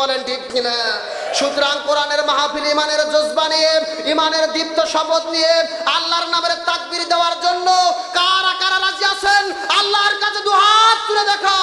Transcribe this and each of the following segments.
বলেন ঠিক কিনা? সুতরাং কোরআনের মাহফিল ইমানের জজবা নিয়ে ইমানের দীপ্ত শপথ নিয়ে আল্লাহর নামের তাকবির দেওয়ার জন্য কারা কারা রাজি আছেন? আল্লাহর কাছে দু হাত তুলে দেখা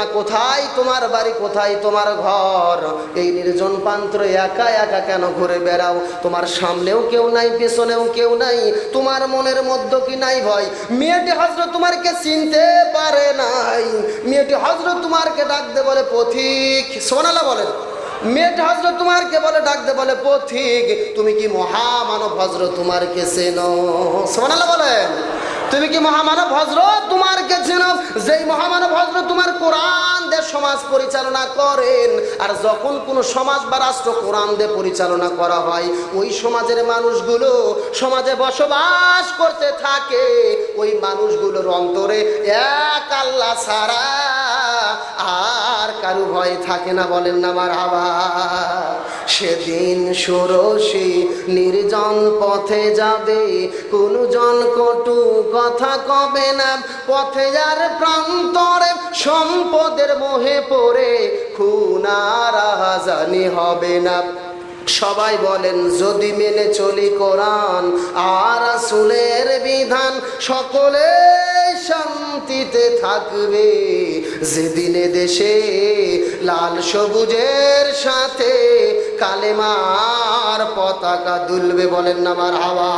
মা কোথায়? তোমার বাড়ি কোথায়? তোমার ঘর। এই নির্জন পান্ত্র একা একা কেন ঘুরে বেড়াও? তোমার সামনেও কেউ নাই, পেছনেও কেউ নাই। তোমার মনের মধ্যে কি নাই ভয়? মেয়েটি হজরত তোমারকে চিনতে পারে নাই। মেয়েটি হজরত তোমারকে ডাকতে বলে পথিক। সোনালা বলেন। মেয়েটা হজরত তোমারকে বলে, ডাকতে বলে পথিক, তুমি কি মহামানব হজরত তোমারকে চেনো? সোনালা বলেন। তুমি কি মহামানব হজরত তোমারকে চেনো যেই মহামানব হজরত তোমার কোরআন দিয়ে সমাজ পরিচালনা করেন, আর যখন কোনো সমাজ বা রাষ্ট্র কোরআন দিয়ে পরিচালনা করা হয়, ওই সমাজের মানুষগুলো সমাজে বসবাস করতে থাকে। ওই মানুষগুলোর অন্তরে এক আল্লাহ ছাড়া আর কারু ভয় থাকে না, বলেন না আমার আবার সেদিন ষোড়শী নির্জন পথে যাবে কোন জন কটু কথা কবে না। পথে যার প্রান্তরে সম্পদের মোহে পড়ে, খুনারা জানি হবে না। সবাই বলেন, যদি মেনে চলি কোরআন আর আসুলের বিধান, সকলে শান্তিতে থাকবে। যেদিনে দেশে লাল সবুজের সাথে কালেমার পতাকা দুলবে বলেন আমার হাওয়া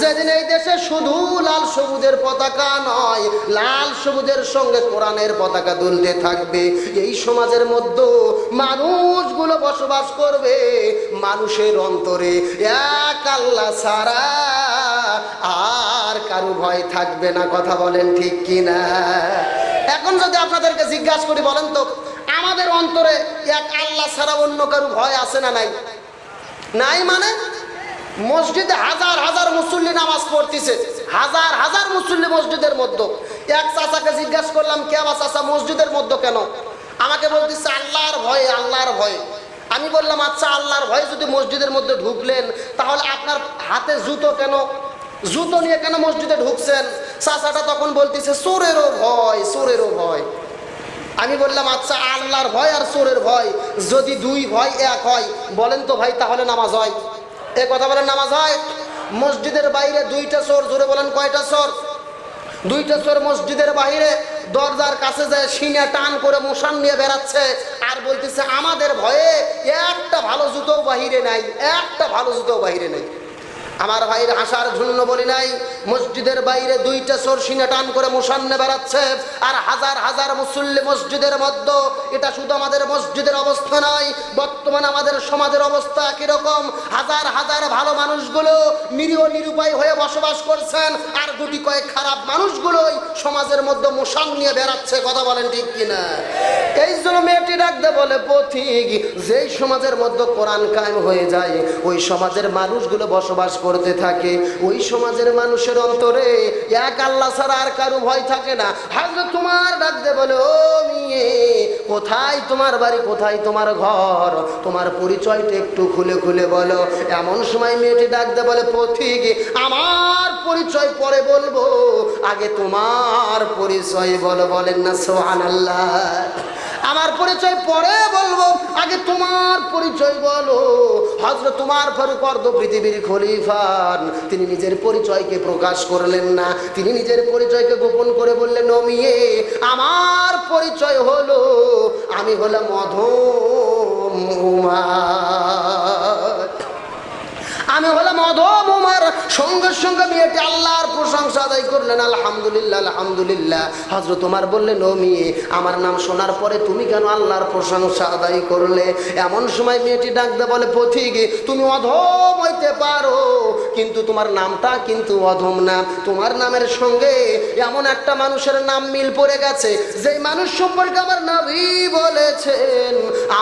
যেদিন এই দেশে শুধু লাল সবুজের পতাকা নয়, লাল সবুজের সঙ্গে কোরআনের পতাকা দুলতে থাকবে। এই সমাজের মধ্যে মানুষগুলো বসবাস করবে মানুষের অন্তরে। এক আল্লাহ ছাড়া আর কারু ভয় থাকবে না, কথা বলেন ঠিক কিনা? এখন যদি আপনাদেরকে জিজ্ঞাসা করি, বলেন তো, আমাদের অন্তরে এক আল্লাহ ছাড়া অন্য কারু ভয় আছে না নাই? নাই মানে? মসজিদে হাজার হাজার মুসল্লি নামাজ পড়তেছে, হাজার হাজার মুসল্লি মসজিদের মধ্যে। এক চাচাকে জিজ্ঞাসা করলাম, কে আবার চাচা? মসজিদের মধ্যে কেন? আমাকে বলতেছে, আল্লাহর ভয়ে আল্লাহর ভয়ে। আমি বললাম আচ্ছা আল্লাহর ভয়ে যদি মসজিদের মধ্যে ঢুকলেন, তাহলে আপনার হাতে জুতো কেন? জুতো নিয়ে কেন মসজিদে ঢুকছেন? চাচাটা তখন বলতেছে, চোরেরও ভয় চোরেরও ভয়। আমি বললাম আচ্ছা আল্লাহর ভয় আর চোরের ভয়, যদি দুই ভয় এক হয়, বলেন তো ভাই, তাহলে নামাজ হয়। এ কথা বলেন, নামাজ হয়? মসজিদের বাইরে দুইটা চোর, জোরে বলেন, কয়টা চোর? দুইটা চোর মসজিদের বাইরে দরজার কাছে যে সিনে টান করে মশান নিয়ে বেড়াচ্ছে আর বলতেছে, আমাদের ভয়ে একটা ভালো জুতো বাহিরে নাই, একটা ভালো জুতো বাহিরে নেই। আমার ভাইয়ের হাসার জন্য বলি নাই, মসজিদের বাইরে দুইটা চোর সিনে টান করে মুসান্নে বেড়াচ্ছে, আর হাজার হাজার মুসল্লি মসজিদের মধ্যে, এটা শুধু আমাদের মসজিদের অবস্থা নয় বর্তমানে আমাদের সমাজের অবস্থা কীরকম হাজার হাজার ভালো মানুষগুলো নিরীহ নিরুপায় হয়ে বসবাস করছেন, আর দুটি কয়েক খারাপ মানুষগুলোই সমাজের মধ্যে মুসান নিয়ে বেড়াচ্ছে, কথা বলেন ঠিক কিনা? এই জন্য মেয়েটি ডাকতে বলে, পথিক, যেই সমাজের মধ্যে কোরআন কায়েম হয়ে যায়, ওই সমাজের মানুষগুলো বসবাস করতে থাকে। ওই সমাজের মানুষের অন্তরে এক আল্লাহ ছাড়া আর কারও ভয় থাকে না। হাজর তোমার ডাকতে বলে, ও মিয়ে, কোথায় তোমার বাড়ি? কোথায় তোমার ঘর? তোমার পরিচয়টা একটু খুলে খুলে বলো। এমন সময় মেয়েটি ডাকতে বলে, পথিক, আমার পরিচয় পরে বলব। আগে তোমার পরিচয় বলো। বলেন না সোহান আল্লাহ আমার পরিচয় পরে বলব। আগে তোমার পরিচয় বলো। হজরত তোমার ফারুক অর্ধ পৃথিবীর খলিফান তিনি নিজের পরিচয়কে প্রকাশ করলেন না। তিনি নিজের পরিচয়কে গোপন করে বললেন অমিয়ে আমার পরিচয় হলো, আমি হলাম অধম আমি হলাম অধম উমার। সঙ্গে সঙ্গে মেয়েটি আল্লাহর প্রশংসা আদায় করলেন, আলহামদুলিল্লাহ আলহামদুলিল্লাহ। হজরত তোমার বললেন, ও মেয়ে, আমার নাম শোনার পরে তুমি কেন আল্লাহর প্রশংসা আদায় করলে? এমন সময় মেয়েটি ডাকতে বলে, পথিক, তুমি অধম হইতে পারো, কিন্তু তোমার নামটা কিন্তু অধম নাম তোমার নামের সঙ্গে এমন একটা মানুষের নাম মিল পড়ে গেছে, যেই মানুষ সম্পর্কে আমার নবী বলেছেন,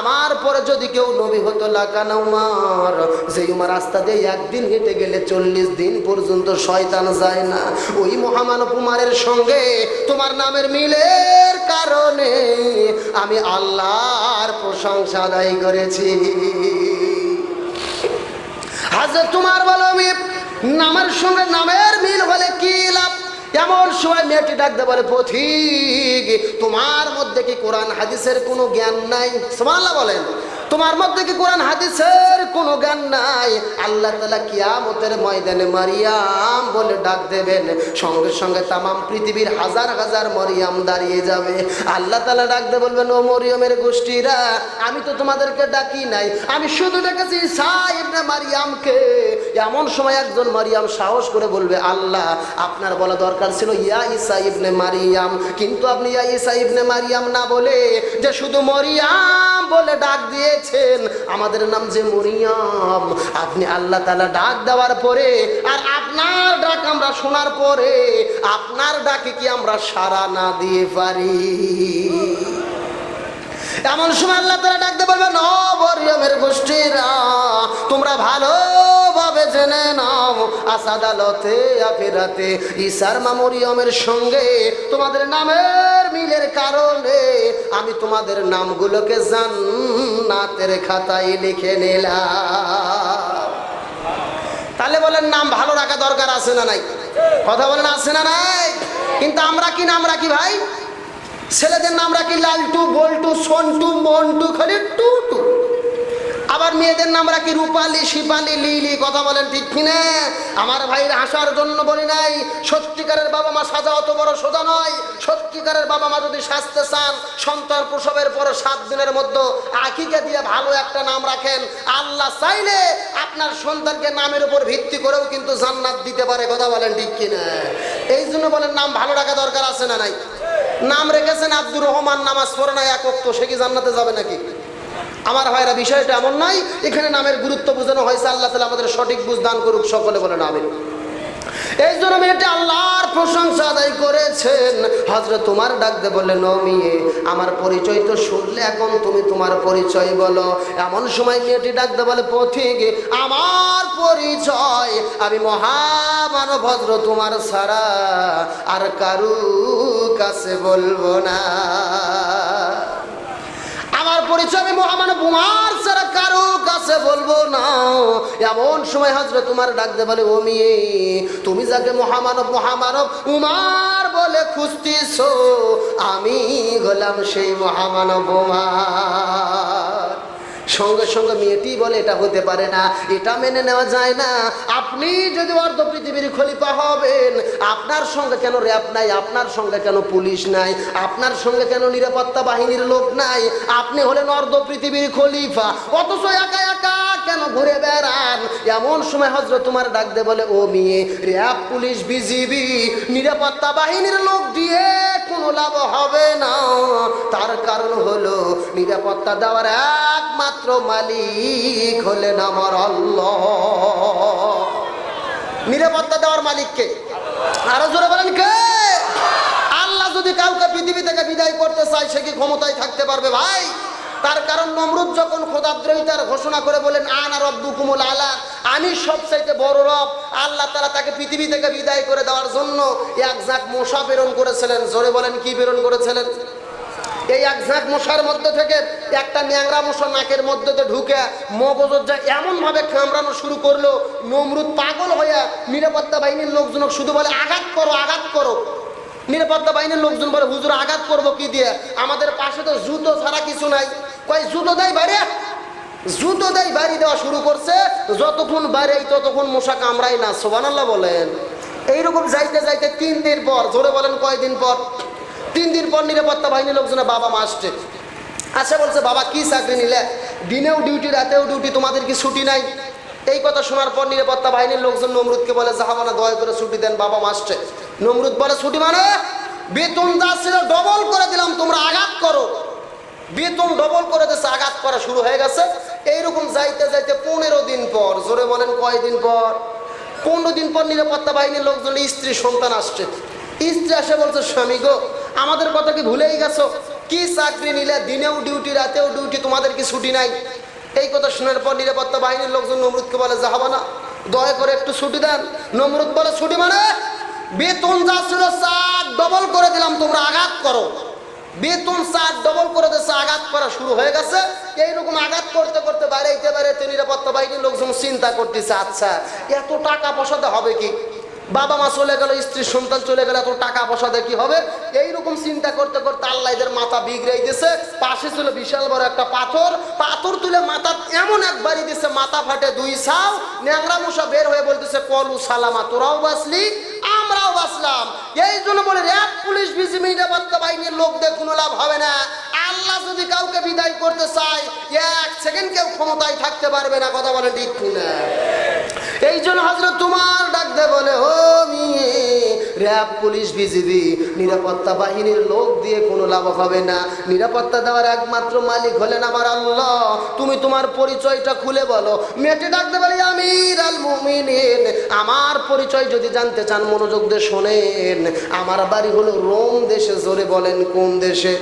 আমার পরে যদি কেউ নবী হতো লাগানা উমার। যেই উমার রাস্তা দিয়ে একদিন হেঁটে গেলে চল্লিশ দিন পর্যন্ত শয়তান যায় না। ওই মহামানব উমারের সঙ্গে তোমার নামের মিলের কারণে আমি আল্লাহর প্রশংসা আদায় করেছি। হাজরত তোমার বলো, আমি নামের সঙ্গে নামের মিল হলে কি লাভ? এমন সময় মেয়েটি ডাকতে বলে, পথিক, তোমার মধ্যে কি কোরআন হাদিসের কোনো জ্ঞান নাই? সুবহানাল্লাহ বলেন। তোমার মধ্যে কি কোরআন হাদিসের কোনো জ্ঞান নাই? আল্লাহ তালা কিয়ামতের ময়দানে মারিয়াম বলে ডাক দেবেন। সঙ্গে সঙ্গে তামাম পৃথিবীর হাজার হাজার মরিয়াম দাঁড়িয়ে যাবে। আল্লাহ তালা ডাকতে বলবেন, ও মরিয়মের গোষ্ঠীরা, আমি তো তোমাদেরকে ডাকি নাই। আমি শুধু ডেকেছি ঈসা ইবনে মারিয়ামকে। এমন সময় একজন মারিয়াম সাহস করে বলবে, আল্লাহ, আপনার বলা দরকার ছিল ইয়া ঈসা ইবনে মারিয়াম। কিন্তু আপনি ইয়া ঈসা ইবনে মারিয়াম না বলে যে শুধু মরিয়াম বলে ডাক দিয়েছেন আমাদের নাম যে মরিয়াম। আপনি আল্লাহ তালা ডাক দেওয়ার পরে, আর আপনার ডাক আমরা শোনার পরে, আপনার ডাকে কি আমরা সারা না দিয়ে পারি? এমন সময় আল্লাহ তারা ডাকতে বলবে নবরিয়মের গোষ্ঠীরা, তোমরা ভালোভাবে জেনে নাও, আসাদালতে আফেরাতে ঈসার মা মরিয়মের সঙ্গে তোমাদের নামের মিলের কারণে আমি তোমাদের নামগুলোকে জান্নাতের খাতায় লিখে নিলাম। তাহলে বলেন, নাম ভালো রাখা দরকার আছে না নাই? কথা বলেন, আছে না নাই? কিন্তু আমরা কি নাম রাখি ভাই? ছেলেদের নাম রাখি লালটু, বল্টু, সন্টু, মন্টু, খালি টু টু। আবার মেয়েদের নাম রাখি রূপালি, শিপালি, লিলি, কথা বলেন ঠিক কিনা? আমার ভাইয়ের হাসার জন্য বলি নাই, সত্যিকারের বাবা মা সাজা অত বড় সোজা নয়। সত্যিকারের বাবা মা যদি সাজতে চান, সন্তান প্রসবের পর সাত দিনের মধ্যে আখিকে দিয়ে ভালো একটা নাম রাখেন। আল্লাহ চাইলে আপনার সন্তানকে নামের উপর ভিত্তি করেও কিন্তু জান্নাত দিতে পারে, কথা বলেন ঠিক কিনা? এই জন্য বলেন নাম ভালো রাখা দরকার আছে না নাই? নাম রেখেছেন আব্দুর রহমান, নামাজ পড়ে না এক অক্ত সে কি জান্নাতে যাবে নাকি? আমার ভাইরা বিষয়টা এমন নয়, এখানে নামের গুরুত্ব বোঝানো হয়েছে, আল্লাহ তালা আমাদের সঠিক বুঝ দান করুক, সকলে বলে নামে এই জন্য মেয়েটা আল্লাহর প্রশংসা আদায় করেছেন। হজরত তোমার ডাকতে বললে নমিয়ে আমার পরিচয় তো শুনলে এখন তুমি তোমার পরিচয় বলো। এমন সময় মেয়েটি ডাকতে বলে, পথিক, আমার পরিচয় আমি মহামানব ভদ্র তোমার ছাড়া আর কারু কাছে বলব না। আমার পরিচয়, আমি মহামানব উমার ছাড়া কারও কাছে বলব না। এমন সময় হাজরে তোমার ডাকতে বলে, ও মেয়ে, তুমি যাকে মহামানব মহামানব উমার বলে খুঁজতেছ, আমি হলাম সেই মহামানব উমার সঙ্গে সঙ্গে মেয়েটি বলে, এটা হতে পারে না, এটা মেনে নেওয়া যায় না। আপনি যদি অর্ধ পৃথিবীর খলিফা হবেন, আপনার সঙ্গে কেন র্যাব নাই? আপনার সঙ্গে কেন পুলিশ নাই? আপনার সঙ্গে কেন নিরাপত্তা বাহিনীর লোক নাই? আপনি হলেন অর্ধ পৃথিবীর খলিফা। অথচ একা একা কেন ঘুরে বেড়ান? এমন সময় হজরত তোমার ডাকতে বলে, ও মেয়ে, র্যাব, পুলিশ, বিজিবি, নিরাপত্তা বাহিনীর লোক দিয়ে কোনো লাভ হবে না? তার কারণ হলো নিরাপত্তা দেওয়ার একমাত্র মালিক হলেন আমার আল্লাহ। নিরাপত্তা দেওয়ার মালিককে। আরও জোরে বলেন কে? আল্লাহ যদি কাউকে পৃথিবী থেকে বিদায় করতে চায়, সে কি ক্ষমতায় থাকতে পারবে ভাই? তার কারণ নমরুদ যখন খোদাদ্রোহিতার ঘোষণা করে বলেন, আনা রব্বু কুমুল আলা আমি সবচাইতে বড় রব। আল্লাহ তারা তাকে পৃথিবী থেকে বিদায় করে দেওয়ার জন্য এক ঝাঁক মশা প্রেরণ করেছিলেন। জোরে বলেন কি প্রেরণ করেছিলেন? এই এক ঝাঁক মশার মধ্যে থেকে একটা ন্যাংরা মশা নাকের মধ্যে ঢুকে মগজের যা এমনভাবে কামড়ানো শুরু করল, নমরুদ পাগল হয়ে নিরাপত্তা বাহিনীর লোকজন শুধু বলে, আঘাত করো আঘাত করো। নিরাপত্তা বাহিনীর লোকজন বলে, হুজুর, আঘাত করব কি দিয়ে? আমাদের পাশে তো জুতো ছাড়া কিছু নাই। কয়, জুতো দেয় বাইরে, জুতো দেয় বাড়ি দেওয়া শুরু করছে, যতক্ষণ বাইরে ততক্ষণ মশা কামড়াই না। সোবানাল্লাহ বলেন। এইরকম যাইতে যাইতে তিন দিন পর, জোরে বলেন কয়দিন পর তিন দিন পর নিরাপত্তা বাহিনীর লোকজনে বাবা মা আসছে। আসে বলছে, বাবা, কি চাকরি নিলে? দিনেও ডিউটি রাতেও ডিউটি তোমাদের কি ছুটি নাই? এই কথা শোনার পর নিরাপত্তা বাহিনীর লোকজন নমরুদকে বলে জাহাবানা দয়া করে ছুটি দেন, বাবা মা আসছে। নমরুদ বলে, ছুটি মানে? বেতন যা ছিল ডবল করে দিলাম, তোমরা আঘাত করো। বেতন ডবল করে দিচ্ছে আঘাত করা শুরু হয়ে গেছে। এইরকম যাইতে যাইতে পনেরো দিন পর, জোরে বলেন কয়দিন পর? পনেরো দিন পর নিরাপত্তা বাহিনীর লোকজন স্ত্রী সন্তান আসছে। স্ত্রী আসে বলছে, স্বামী গো আমাদের কথা কি ভুলেই গেছো? কি চাকরি নিলে দিনেও ডিউটি রাতেও ডিউটি তোমাদের কি ছুটি নাই? এই কথা শোনার পর নিরাপত্তা বাহিনীর লোকজন নমরুদকে বলে যাহাবা না দয়া করে একটু ছুটি দেন। নমরুদ বলে, ছুটি মানে? বেতন যা ছিল চার ডবল করে দিলাম, তোমরা আঘাত করো। বেতন চার ডবল করে দিচ্ছে আঘাত করা শুরু হয়ে গেছে। এইরকম আঘাত করতে করতে বাড়াইতে বাড়াইতে নিরাপত্তা বাহিনীর লোকজন চিন্তা করতেছে আচ্ছা এত টাকা পয়সাতে হবে কি? বাবা মা চলে গেল, স্ত্রী, সন্তান চলে গেলে এত টাকা পয়সা দিয়ে কি হবে? এইরকম চিন্তা করতে করতে আল্লাহ এদের মাথা বিগড়াই দিছে পাশে ছিল বিশাল বড় একটা পাথর। পাথর তুলে মাথা এমন একবারই দিছে মাথা ফাটে দুই সাও ন্যাংরা মশা বের হয়ে বলতেছে, কলু সালামা, তোরাও বাঁচলি, আমরাও বাঁচলাম। এই জন্য বলে র্যাব পুলিশ বিসি নিরাপত্তা বাহিনীর লোকদের কোনো লাভ হবে না। আল্লাহ যদি কাউকে বিদায় করতে চায়, এক সেকেন্ড কেউ ক্ষমতায় থাকতে পারবে না। কথা বলে ঠিক কিনা? এই জন্য হজরত তোমার ডাকতে বলে ও মিয়ে। র্যাব, পুলিশ, বিজিবি, নিরাপত্তা বাহিনীর লোক দিয়ে কোনো লাভ হবে না। নিরাপত্তা দেওয়ার একমাত্র মালিক হলেন আমার আল্লাহ। তুমি তোমার পরিচয়টা খুলে বলো। মেয়েটি ডাকতে পারি আমির আল মুমিনিন। আমার পরিচয় যদি জানতে চান, মনোযোগ দিয়ে শোনেন। আমার বাড়ি হলো রোম দেশে, জোরে বলেন কোন দেশে?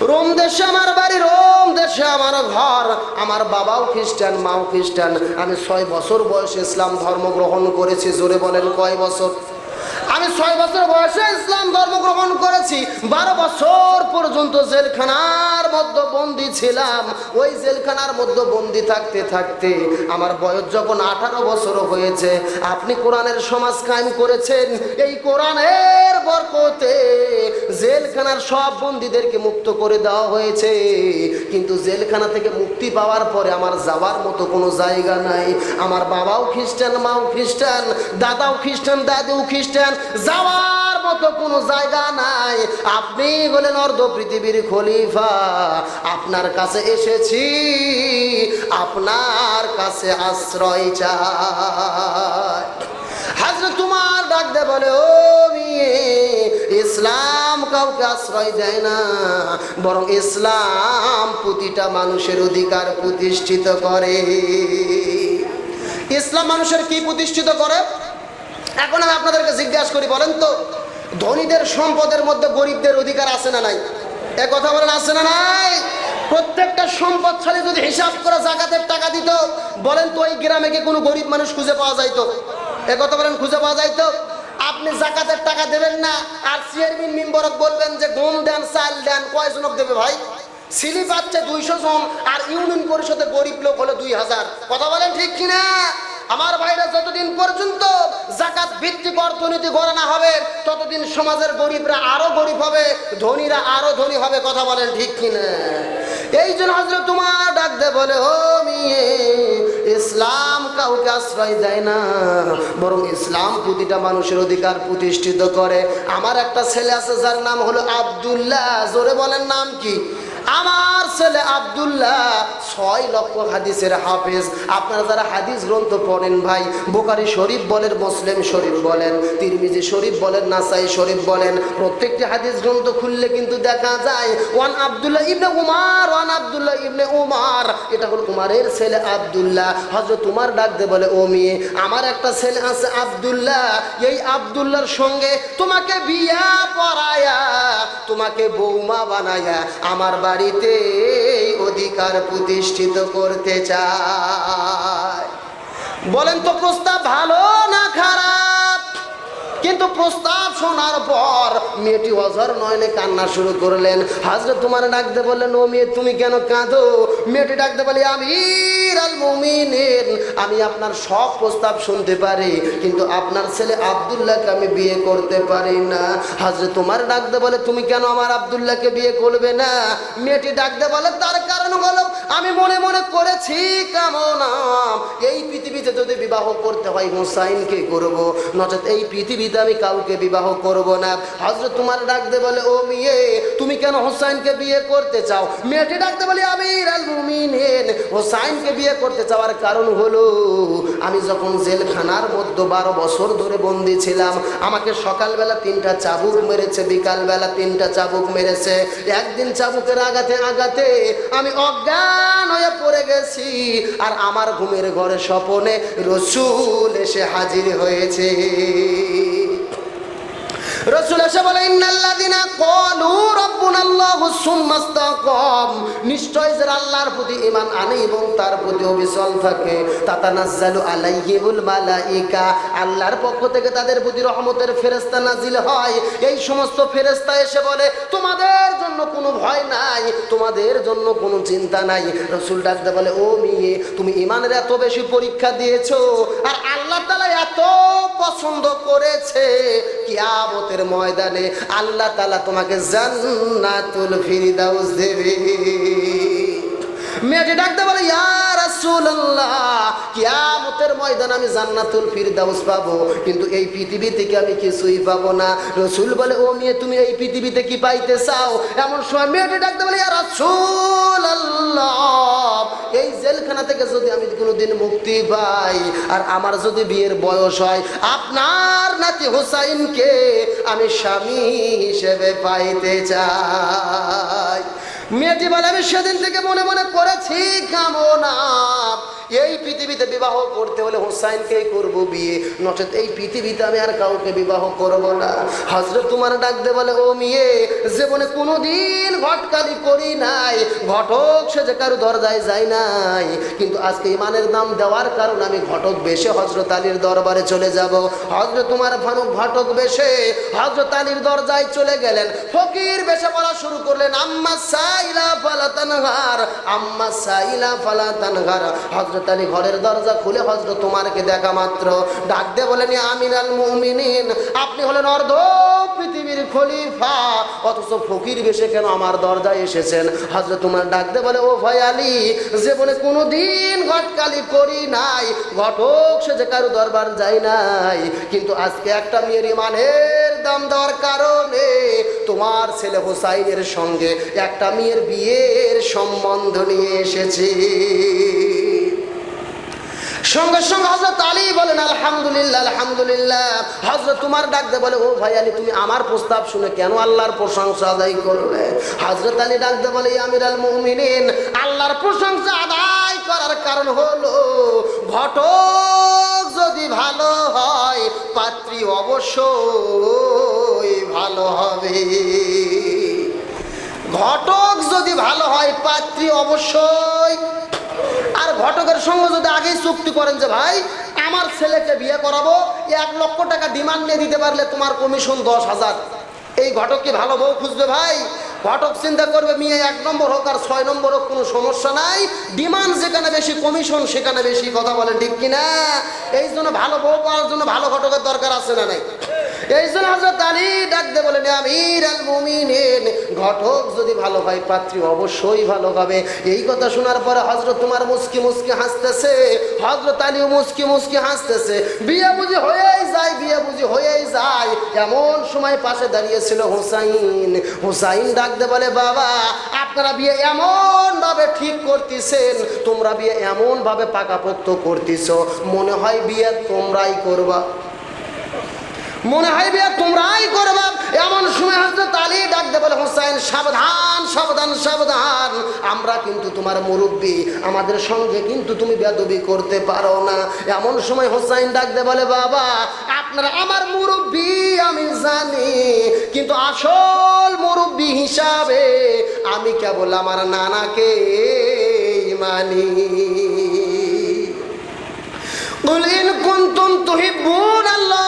রোম দেশে আমার বাড়ি, রোম দেশে আমার ঘর। আমার বাবাও খ্রিস্টান, মাও খ্রিস্টান। আমি ছয় বছর বয়সে ইসলাম ধর্ম গ্রহণ করেছি, জোরে বলেন কয় বছর? আমি ছয় বছর বয়সে ইসলাম ধর্ম গ্রহণ করেছি। বারো বছর পর্যন্ত জেলখানার মধ্যে বন্দি ছিলাম। ওই জেলখানার মধ্যে বন্দি থাকতে থাকতে আমার বয়স যখন আঠারো বছর হয়েছে, আপনি কোরআনের সমাজ কায়েম করেছেন। এই কোরআনের বরকতে জেলখানার সব বন্দীদেরকে মুক্ত করে দেওয়া হয়েছে। কিন্তু জেলখানা থেকে মুক্তি পাওয়ার পরে আমার যাওয়ার মতো কোনো জায়গা নাই। আমার বাবাও খ্রিস্টান, মাও খ্রিস্টান, দাদাও খ্রিস্টান, দাদিও খ্রিস্টান। যাওয়ার মতো কোনো জায়গা নাই। আপনি বলেন, অর্ধ পৃথিবীর খলিফা, আপনার কাছে এসেছি, আপনার কাছে আশ্রয় চাই। হাজরে তোমার ডাক দে বলে, ও মেয়ে, ইসলাম কাউকে আশ্রয় দেয় না, বরং ইসলাম প্রতিটা মানুষের অধিকার প্রতিষ্ঠিত করে। ইসলাম মানুষের কি প্রতিষ্ঠিত করে? এখন আমি আপনাদেরকে জিজ্ঞাসা করি, বলেন তো, ধনীদের সম্পদের মধ্যে গরিবদের অধিকার আছে না নাই? এ কথা বলেন, আছে না নাই? প্রত্যেকটা সম্পদশালী যদি হিসাব করে জাকাতের টাকা দিত, বলেন তো ওই গ্রামে কি কোনো গরিব মানুষ খুঁজে পাওয়া যাইতো? এ কথা বলেন, খুঁজে পাওয়া যাইতো? আপনি জাকাতের টাকা দেবেন না, আর চেয়ারম্যান মেম্বরক বলবেন যে গম দেন, চাল দেন কয়জনক দেবে ভাই? সিলি পাচ্ছে দুইশো জন, আর ইউনিয়ন পরিষদে গরিব লোক হলো দুই হাজার। কথা বলেন ঠিক কিনা? আমার ভাইরা যতদিন পর্যন্ত জাকাত ভিত্তিক অর্থনীতি গড়ে না হবে, ততদিন সমাজের গরিবরা আরও গরিব হবে, ধনীরা আরও ধনী হবে, কথা বলেন ঠিক কিনা? এই জন্য হজরত তোমার ডাক দে বলে, ও মিয়ে, ইসলাম কাউকে আশ্রয় দেয় না, বরং ইসলাম প্রতিটা মানুষের অধিকার প্রতিষ্ঠিত করে। আমার একটা ছেলে আছে, যার নাম হলো আব্দুল্লাহ। জোরে বলেন নাম কি? আমার ছেলে আব্দুল্লাহ ছয় লক্ষ হাদিসের হাফেজ। আপনারা যারা হাদিস গ্রন্থ পড়েন ভাই, বোকারি শরীফ বলেন, মুসলিম শরীফ বলেন, তিরমিজি শরীফ বলেন, নাসাই শরীফ বলেন, প্রত্যেকটি হাদিস গ্রন্থ খুললে কিন্তু দেখা যায়, ওয়ান আব্দুল্লাহ ইবনে উমার, ওয়ান আব্দুল্লাহ ইবনে উমার। এটা হলো উমারের ছেলে আব্দুল্লাহ। হজরত উমার ডাক দে বলে, ও মেয়ে, আমার একটা ছেলে আছে আব্দুল্লাহ। এই আব্দুল্লাহর সঙ্গে তোমাকে বিয়া পড়ায়া, তোমাকে বৌমা বানায়া, আমার এই অধিকার প্রতিষ্ঠিত করতে চায়। বলেন তো প্রস্তাব ভালো না খারাপ? কিন্তু প্রস্তাব শোনার পর মেয়েটি অঝর নয়নে কান্না শুরু করলেন। হাজরে তোমার ডাকতে বললেন, ও মেয়ে, তুমি কেন কাঁদো? মেয়েটি ডাকতে বলি আমির আল মুমিনিন। আমি আপনার সব প্রস্তাব শুনতে পারি, কিন্তু আপনার ছেলে আব্দুল্লাহকে আমি বিয়ে করতে পারি না। হাজরে, তোমার ডাকতে বলে তুমি কেন আমার আব্দুল্লাহকে বিয়ে করবে না? মেয়েটি ডাকতে বলে, তার কারণ হলো আমি মনে মনে করেছি, কামনা এই পৃথিবীতে যদি বিবাহ করতে হয়, হুসাইনকে করব। নচেত এই পৃথিবীতে আমি কাউকে বিবাহ করব না। হজরত তোমার ডাকতে বলে, ও মেয়ে, তুমি কেন হোসাইনকে বিয়ে করতে চাও? মেয়েটি ডাকতে বলে মুমিনিন। হোসাইনকে বিয়ে বিয়ে করতে চাওয়ার কারণ হলো, আমি যখন জেলখানার মধ্যে বারো বছর ধরে বন্দি ছিলাম, আমাকে সকালবেলা তিনটা চাবুক মেরেছে, বিকালবেলা তিনটা চাবুক মেরেছে। একদিন চাবুকের আঘাতে আঘাতে আমি অজ্ঞান হয়ে পড়ে গেছি, আর আমার ঘুমের ঘরে স্বপনে রসুল এসে হাজির হয়েছে। রসুল এসে বলে নিশ্চয় আল্লাহর প্রতি এবং তার প্রতি থাকে। আল্লাহর পক্ষ থেকে তাদের প্রতি রহমতের নাজিল হয়। এই সমস্ত ফেরেশতা এসে বলে, তোমাদের জন্য কোনো ভয় নাই, তোমাদের জন্য কোনো চিন্তা নাই। রসুল ডাকতে বলে, ও মেয়ে, তুমি ইমানের এত বেশি পরীক্ষা দিয়েছ, আর আল্লাহ তাআলা এত পছন্দ করেছে। কিয়ামতের ময়দানে আল্লাহ তাআলা তোমাকে জান্নাতুল ফিরদাউস দেবে। মেয়েটি ডাকতে বলে, ইয়া রাসূলুল্লাহ, কিয়ামতের ময়দানে আমি জান্নাতুল ফিরদাউস পাবো, কিন্তু এই পৃথিবী থেকে আমি কিছুই পাবো না। রসুল বলে, ও মেয়ে, তুমি এই পৃথিবীতে কি পাইতে চাও? এমন সময় মেয়েটি ডাকতে বলে, ইয়া রাসূলুল্লাহ এই জেলখানা থেকে যদি আমি কোনোদিন মুক্তি পাই, আর আমার যদি বিয়ের বয়স হয়, আপনার নাতি হুসাইনকে আমি স্বামী হিসেবে পাইতে চাই। মেয়েটি বলে, আমি সেদিন থেকে মনে মনে করেছি, কামনা। এই পৃথিবীতে বিবাহ করতে হলে হোসাইনকেই করব বিয়ে। নচেত এই পৃথিবীতে আমি আর কাউকে বিবাহ করব না। হজরত তোমার ডাকতে বলে, ও মেয়ে, জীবনে কোনোদিন ঘটকালি করি নাই। ঘটক সে যে কারও দরজায় যায় নাই। কিন্তু আজকে ইমানের দাম দেওয়ার কারণে আমি ঘটক বেশে হজরত আলীর দরবারে চলে যাব। হজরত তোমার ফানুক ঘটক বেশে হজরত আলীর দরজায় চলে গেলেন। ফকির বেশে বলা শুরু করলেন, আম্মা সাইলা ফালা তানহার আম্মা সাইলা ফালা তানহার হজরত আলী ঘরের দরজা খুলে হজরত তোমারকে দেখা মাত্র। ডাক দিয়ে বলেন আমিনাল মুমিনিন, আপনি হলেন অর্ধ পৃথিবীর খলিফা, অথচ ফকির বেশে কেন আমার দরজায় এসেছেন? হজরত তোমার ডাক দিয়ে বলে, ও ভাই আলী, জীবনে কোনোদিন ঘটকালি করি নাই। ঘটক সে যে কারও দরবার যাই নাই। কিন্তু আজকে একটা মেয়ের ইমানের দাম দেওয়ার কারণে তোমার ছেলে হোসাইনের সঙ্গে একটা মেয়ের বিয়ের সম্বন্ধ নিয়ে এসেছি। সঙ্গে সঙ্গে হজরত আলী বলেন, আলহামদুলিল্লাহ আলহামদুলিল্লাহ। হজরত তোমার ডাকতে বলে, ও ভাই আলী, তুমি আমার প্রস্তাব শুনে কেন আল্লাহর প্রশংসা আদায় করলে? হজরত আলী ডাকতে বলে আমির আল মুমিনিন, আল্লাহর প্রশংসা আদায় করার কারণ হলো, ঘটক যদি ভালো হয়, পাত্রী অবশ্যই ভালো হবে। ঘটক যদি ভালো হয়, পাত্রী অবশ্যই ঘটকের সঙ্গে যদি আগেই চুক্তি করেন যে, ভাই, আমার ছেলেকে বিয়ে করাবো এক লক্ষ টাকা ডিমান্ড নিয়ে দিতে পারলে তোমার কমিশন দশ হাজার। এই ঘটক কি ভালো বউ খুঁজবে, ভাই? ঘটক চিন্তা করবে, মেয়ে এক নম্বর হোক আর ছয় নম্বর হোক, কোনো সমস্যা নাই। ডিমান্ড যেখানে বেশি কমিশন সেখানে বেশি, কথা বলেন ঠিক কিনা? এই জন্য ভালো বউ পাওয়ার জন্য ভালো ঘটকের দরকার আছে না নাই? এই জন্য আলী ডাকতে বলেন আমির আল ঘটক যদি ভালো হয়, পাত্রী অবশ্যই ভালো হবে। এই কথা শোনার পরে হজরত তোমার মুসকি মুসকি হাসতেছে হজরত আলীও মুসকি মুসকি হাসতেছে। বিয়ে বুঝি হয়েই যায়, বিয়ে বুঝি হয়েই যায়। এমন সময় পাশে দাঁড়িয়েছিল হুসাইন। হুসাইন ডাকতে বলে, বাবা, আপনারা বিয়ে এমন ভাবে ঠিক করতেছেন, তোমরা বিয়ে এমন ভাবে পাকাপোক্ত করতেছ। মনে হয় বিয়ে তোমরাই করবা। মনে হয় বিয়া তোমরাই করবা এমন সময় হজরত আলী ডাকতে বলে হোসাইন সাবধান সাবধান সাবধান আমরা কিন্তু তোমার মুরব্বী আমাদের সঙ্গে কিন্তু তুমি বেদবি করতে পারো না এমন সময় হোসাইন ডাকতে বলে বাবা আপনারা আমার মুরব্বী আমি জানি কিন্তু আসল মুরব্বী হিসাবে আমি কেবল আমার নানাকে মানি قل إن كنتم تحبون الله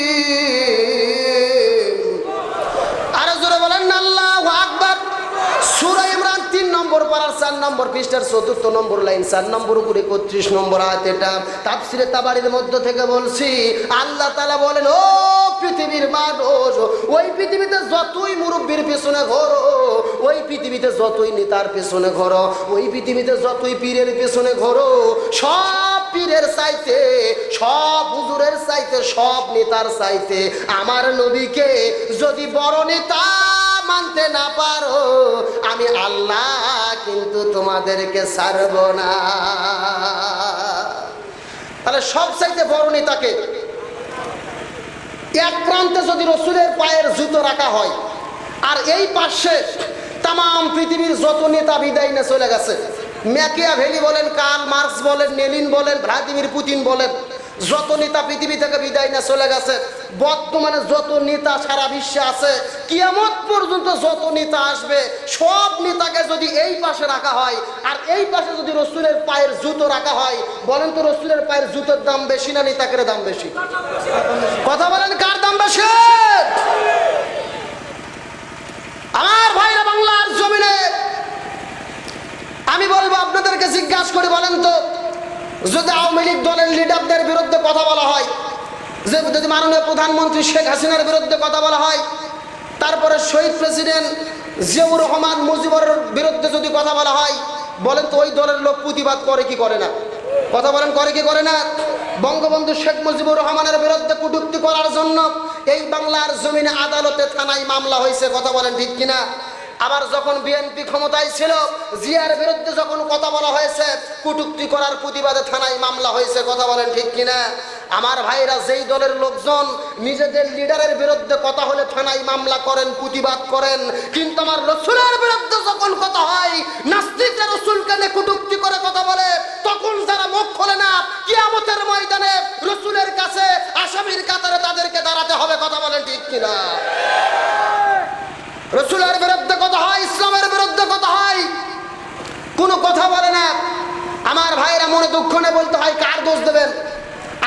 নম্বর পারার চার নম্বর পৃষ্ঠার চতুর্থ নম্বর লাইন, চার নম্বর উপরে একত্রিশ নম্বর আয়াত এটা। তাফসিরে তাবারির মধ্য থেকে বলছি, আল্লাহ তাআলা বলেন, ও পৃথিবীর মানুষ, ওই পৃথিবীতে যতই মুরব্বীর পেছনে ঘোরো, ওই পৃথিবীতে যতই নেতার পেছনে ঘোরো, ওই পৃথিবীতে যতই পীরের পেছনে ঘোরো, সব পীরের চাইতে, সব হুজুরের চাইতে, সব নেতার চাইতে আমার নবীকে যদি বড় নেতা মানতে না পারো, আমি আল্লাহ কিন্তু তোমাদেরকে ছাড়ব না। তাহলে সব চাইতে বড় নেতাকে? এক প্রান্তে যদি রসুলের পায়ের জুতো রাখা হয়, আর এই পাশে তাম পৃথিবীর যত নেতা বিদায় নিয়ে চলে গেছে ম্যাকিয়া ভেলি বলেন, কার্ল মার্কস বলেন, নেলিন বলেন, ভ্লাদিমির পুতিন বলেন, যত নেতা পৃথিবী থেকে বিদায় নিয়ে চলে গেছে বর্তমানে যত নেতা সারা বিশ্বে আছে, কিয়ামত পর্যন্ত যত নেতা আসবে, সব নেতাকে যদি এই পাশে রাখা হয়, আর এই পাশে যদি রসুলের পায়ের জুতো রাখা হয়, বলেন তো রসুলের পায়ের জুতোর দাম বেশি না নেতাকের দাম বেশি? কথা বলেন, কার দাম বেশি? আমার ভাইরা বাংলার জমিনে, আমি বলব আপনাদেরকে জিজ্ঞাসা করে, বলেন তো, যদি আওয়ামী লীগ দলের লিডারদের বিরুদ্ধে কথা বলা হয় যে যদি মাননীয় প্রধানমন্ত্রী শেখ হাসিনার বিরুদ্ধে কথা বলা হয়, তারপরে শহীদ প্রেসিডেন্ট জিয়াউর রহমান মুজিবুর বিরুদ্ধে যদি কথা বলা হয়, বলেন তো ওই দলের লোক প্রতিবাদ করে কি করে না? কথা বলেন করে কি করে না? বঙ্গবন্ধু শেখ মুজিবুর রহমানের বিরুদ্ধে কটূক্তি করার জন্য এই বাংলার জমিনে আদালতে, থানায় মামলা হয়েছে, কথা বলেন ঠিক কিনা? আবার যখন বিএনপি ক্ষমতায় ছিল, জিয়ার বিরুদ্ধে যখন কথা বলা হয়েছে, কটূক্তি করার প্রতিবাদে থানায় মামলা হয়েছে, কথা বলেন ঠিক কিনা? আমার ভাইরা যেই দলের লোকজন নিজেদের লিডারের বিরুদ্ধে কথা হলে থানায় মামলা করেন, প্রতিবাদ করেন, কিন্তু আমার রসুলের বিরুদ্ধে যখন কথা হয়, নাস্তিকরা রসুলকে নিয়ে কটূক্তি করে কথা বলে, তখন যারা মুখ খোলে না, কিয়ামতের ময়দানে রসুলের কাছে, আসামির কাতারে তাদেরকে দাঁড়াতে হবে, কথা বলেন ঠিক কিনা? রসুলের বিরুদ্ধে কথা হয়, ইসলামের বিরুদ্ধে কথা হয়, কোনো কথা বলে না। আমার ভাইরা মনে দুঃখ নেই বলতে হয়, কার দোষ দেবেন?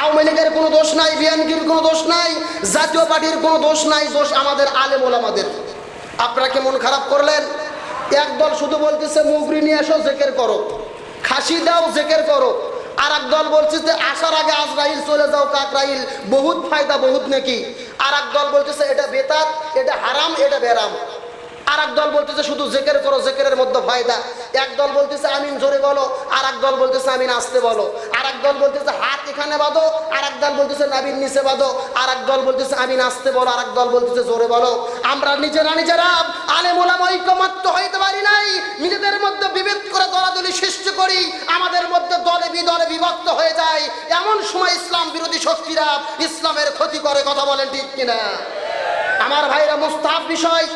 আওয়ামী লীগের কোনো দোষ নাই, বিএনপির কোনো দোষ নাই, জাতীয় পার্টির কোনো দোষ নাই, দোষ আমাদের আলেম ওলামাদের আপনারা কি মন খারাপ করলেন? একদল শুধু বলতেছে, মুগরি নিয়ে এসো, জেকের করো। খাসি দাও, জেকের করো। আর এক দল বলছে যে, আসার আগে আজরাইল চলে যাও, কাকরাইল। বহুত ফায়দা, বহুত নাকি। আর এক দল বলতেছে, এটা বেতার এটা হারাম, এটা বেরাম। আর দল বলতেছে শুধু জেকের করো, জেকেরের মধ্যে ফায়দা। এক দল বলতেছে, আমিন, জোরে বলো। আর দল বলতেছে, আমিন, আসতে বলো। আর দল বলতেছে, হাত এখানে বাঁধো। আর দল বলতেছে নাবিন নিচে বাঁধো। আর দল বলতেছে, আমিন, আসতে বলো। আর দল বলতেছে, জোরে বলো। আমরা নিজেরা নিজেরা আলেমুলাম ঐক্যমত্য হইতে পারি নাই। নিজেদের মধ্যে বিভেদ করে দলাদলি সৃষ্টি করি। আমাদের মধ্যে দলে বিদলে বিভক্ত হয়ে যায় এমন সময় ইসলাম বিরোধী শক্তিরা ইসলামের ক্ষতি করে, কথা বলেন ঠিক কিনা? আমার ভাইরা মুস্তাফ বিষয়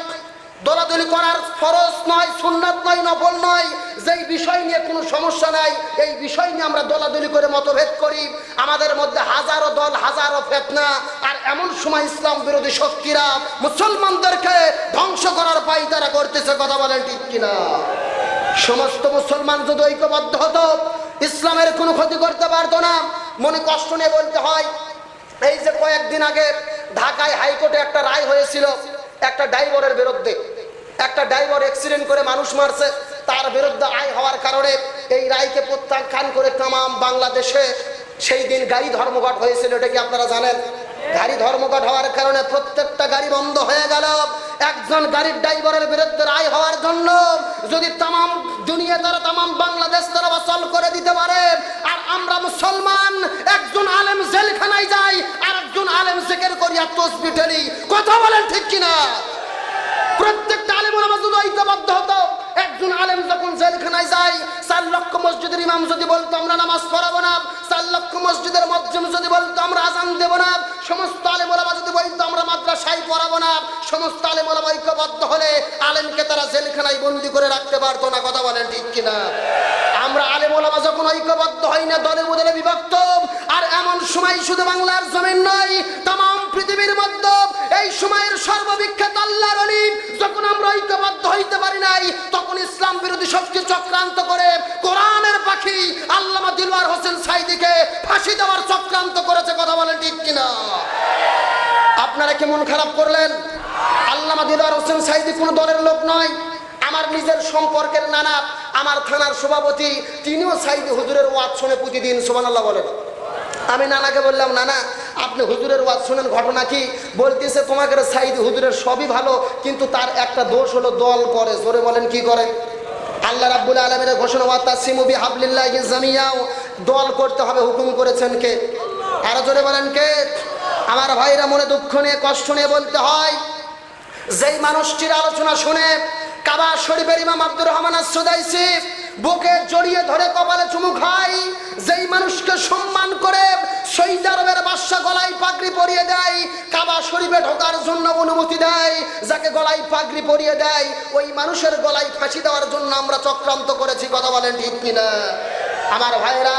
দলাদলি করার ফরজ নয়, সুন্নাত নয়, নফল নয়। যেই বিষয় নিয়ে কোনো সমস্যা নাই, এই বিষয় নিয়ে আমরা দলাদলি করে মতভেদ করি। আমাদের মধ্যে হাজারো দল, হাজারো ফেতনা। আর এমন সময় ইসলাম বিরোধী শক্তিরা মুসলমানদেরকে ধ্বংস করার পাই তারা করতেছে, কথা বলেন ঠিক কিনা? সমস্ত মুসলমান যদি ঐক্যবদ্ধ হতো, ইসলামের কোনো ক্ষতি করতে পারতো না। মনে কষ্ট নিয়ে বলতে হয়, এই যে কয়েকদিন আগে ঢাকায় হাইকোর্টে একটা রায় হয়েছিল একটা ড্রাইভারের বিরুদ্ধে, একটা ড্রাইভার অ্যাক্সিডেন্ট করে মানুষ মারছে, তার বিরুদ্ধে আয় হওয়ার কারণে এই রায়কে প্রত্যাখ্যান করে তামাম বাংলাদেশে সেই দিন গাড়ি ধর্মঘট হয়েছিল, এটা কি আপনারা জানেন? গাড়ি ধর্মঘট হওয়ার কারণে প্রত্যেকটা গাড়ি বন্ধ হয়ে গেল। একজন গাড়ির ড্রাইভারের বিরুদ্ধে রায় হওয়ার জন্য যদি তাম দুনিয়া তারা তাম বাংলাদেশ তারা বসল করে দিতে পারে, আর আমরা মুসলমান, একজন আলেম জেলখানায় যাই, আর একজন আলেম জেকের করিয়া তসবি ঠেলি কথা বলেন ঠিক কিনা? প্রত্যেকটা আলেম যদি ঐক্যবদ্ধ হতো। একজন আলেম যখন জেলখানায় যায়, চার লক্ষ মসজিদের ইমাম যদি বলতো, আমরা নামাজ পড়াবো না। চার লক্ষ মসজিদের মধ্যম যদি বলতো পড়াবো না সমস্ত আলেম ঐক্যবদ্ধ হলে আলেমকে তারা জেলখানায় বন্দি করে রাখতে পারতো না, কথা বলেন ঠিক কিনা? আমরা আলেম ওলামা যখন ঐক্যবদ্ধ হই না, দলে বদলে বিভক্ত, আর এমন সময় শুধু বাংলার জমিন নয় তাম পৃথিবীর মধ্যে, এই সময়ের সর্ববিখ্যাত আল্লাহর অলি, যখন আমরা ঐক্যবদ্ধ হইতে পারি নাই, তখন ইসলাম বিরোধী শক্তি চক্রান্ত করে কোরআনের পাখি আল্লামা দিলওয়ার হোসেন সাইদিকে ফাঁসি দেওয়ার চক্রান্ত করেছে, কথা বলেন ঠিক কিনা? আপনারা কেমন খারাপ করলেন? আল্লামা দিলওয়ার হোসেন সাইদি কোনো দলের লোক নয়। আমার নিজের সম্পর্কের নানা, আমার থানার সভাপতি, তিনিও সাইদি হুজুরের ওয়াজ শুনে প্রতিদিন সোমান আল্লাহ বলেন। আমি নানাকে বললাম, নানা, আপনি হুজুরের ওয়াজ শুনেন, ঘটনা কি? বলতেছে, তোমাকে সাইদ হুজুরের সবই ভালো, কিন্তু তার একটা দোষ হলো, দল করে। জোরে বলেন, কি করে? আল্লাহ রাব্বুল আলমের ঘোষণা ওয়াতাসিমু বিহাবলিল্লাহ জামিয়াও। দল করতে হবে, হুকুম করেছেন কে? আরও জোরে বলেন, কে? আমার ভাইরা মনে দুঃখ নিয়ে, কষ্ট নিয়ে বলতে হয়, যেই মানুষটির আলোচনা শুনে কাবা শরীফের ইমাম আব্দুর রহমান সুদাইসি বুকে জড়িয়ে ধরে কপালে চুমু খাই যেই মানুষকে সম্মান করে শহীদ আরবের বাদশা গলায় পাগড়ি পরিয়ে দেয়, কাবা শরীফে ঢোকার জন্য অনুমতি দেয়, যাকে গলায় পাগড়ি পরিয়ে দেয়, ওই মানুষের গলায় ফাঁসি দেওয়ার জন্য আমরা চক্রান্ত করেছি, কথা বলেন ঠিক কিনা? আমার ভাইরা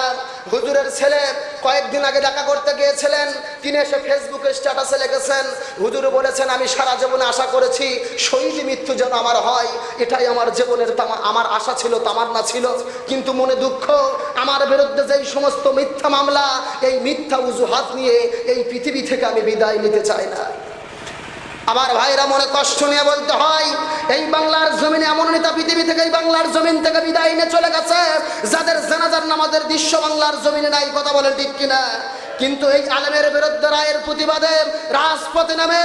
হুজুরের ছেলে কয়েকদিন আগে দেখা করতে গিয়েছিলেন। তিনি এসে ফেসবুকে স্ট্যাটাসে লিখেছেন, হুজুর বলেছেন, আমি সারা জীবনে আশা করেছি শহীদ মৃত্যু যেন আমার হয়। এটাই আমার জীবনের আমার আশা ছিল, তামান্না ছিল। কিন্তু মনে দুঃখ, আমার বিরুদ্ধে যেই সমস্ত মিথ্যা মামলা, এই মিথ্যা উজুহাত নিয়ে এই পৃথিবী থেকে আমি বিদায় নিতে চাই না। আমার ভাইরা মনে কষ্ট নিয়ে বলতে হয়, এই বাংলার জমিনে এমন নেতা পৃথিবী থেকে এই বাংলার জমিন থেকে বিদায় নিয়ে চলে গেছে, যাদের জানাজার নামাজের দৃশ্য বাংলার জমিনে নাই, কথা বলে ঠিক কিনা? কিন্তু এই আলেমের বিরুদ্ধে রায়ের প্রতিবাদে রাজপথে নামে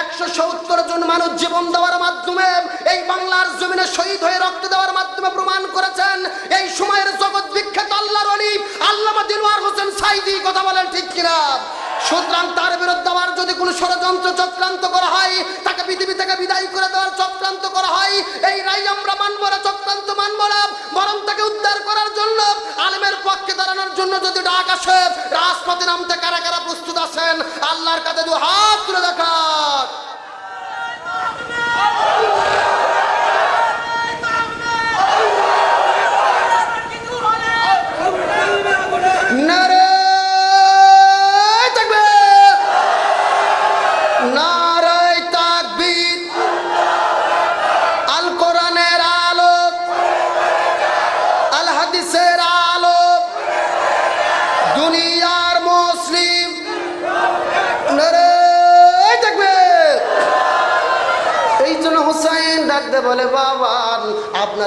একশো সত্তর জন মানুষ জীবন দেওয়ার মাধ্যমে এই বাংলার জমিনে শহীদ হয়ে রক্ত দেওয়ার মাধ্যমে প্রমাণ করেছেন, এই সময়ের জগৎ বিখ্যাত আল্লাহর অলি আল্লামা দিলওয়ার হোসেন সাইদি, কথা বলেন ঠিক কিনা? সুতরাং তার বিরুদ্ধে আবার যদি কোনো ষড়যন্ত্র চক্রান্ত করা হয়, তাকে পৃথিবী থেকে বিদায় করে দেওয়ার চক্রান্ত করা হয়, এই রাই আমরা মানব না, চক্রান্ত মানব না, বরং তাকে উদ্ধার করার জন্য, আলেমের পক্ষে দাঁড়ানোর জন্য যদি ডাক আসে, রাজপথে নামতে কারা কারা প্রস্তুত আছেন, আল্লাহর কাছে দু হাত তুলে দেখার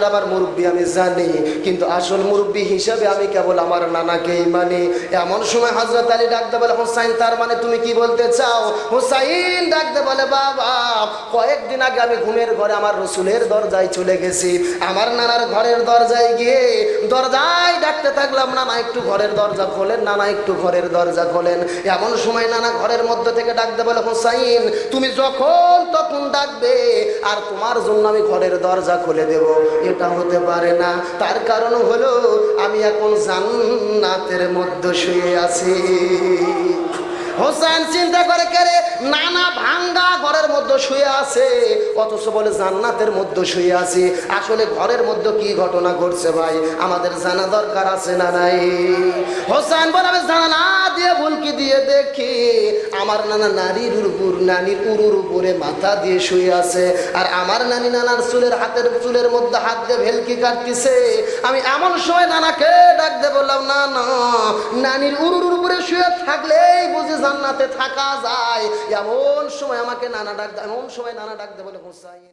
আপনার আবার মুরব্বী আমি জানি, কিন্তু আসল মুরব্বী হিসাবে আমি কেবল আমার নানাকেই মানি। এমন সময় হজরত আলী ডাকতে বলে, হুসাইন, তার মানে তুমি কি বলতে চাও? হুসাইন, ডাকতে বলে, বাবা, কয়েকদিন আগে আমি ঘুমের ঘরে আমার রসুলের দরজায় চলে গেছি। আমার নানার ঘরের দরজায় গিয়ে দরজায় ডাকতে থাকলাম, নানা, একটু ঘরের দরজা খোলেন, নানা, একটু ঘরের দরজা খোলেন। এমন সময় নানা ঘরের মধ্যে থেকে ডাকতে বলে, হুসাইন, তুমি যখন তখন ডাকবে, আর তোমার জন্য আমি ঘরের দরজা খুলে দেব। এটা হতে পারে না। তার কারণ হলো আমি এখন জান্নাতের মধ্যে শুয়ে আছি। হোসেন চিন্তা করে কেরে নানা ভাঙ্গা ঘরের মধ্যে শুয়ে আছে। অথচ বলে জান্নাতের মধ্যে শুয়ে আছে। আসলে ঘরের মধ্যে কি ঘটনা ঘটছে ভাই? আমাদের জানা দরকার আছে না নাই? হোসেন বলে, আমি জানা না দিয়ে ভুলকি দিয়ে দেখি। আমার নানা নারীর উপর, নানির উরুর উপরে মাথা দিয়ে শুয়ে আছে। আর আমার নানি নানার চুলের হাতের, চুলের মধ্যে হাত দিয়ে ভেলকি কাটতেছে। আমি এমন সময় নানাকে ডাক দিয়ে বললাম না না নানির উরুর উপরে শুয়ে থাকলেই বুঝি জান্নাতে থাকা যায়। এমন সময় আমাকে নানা ডাক এমন সময় নানা ডাক দেবো হোসাইন।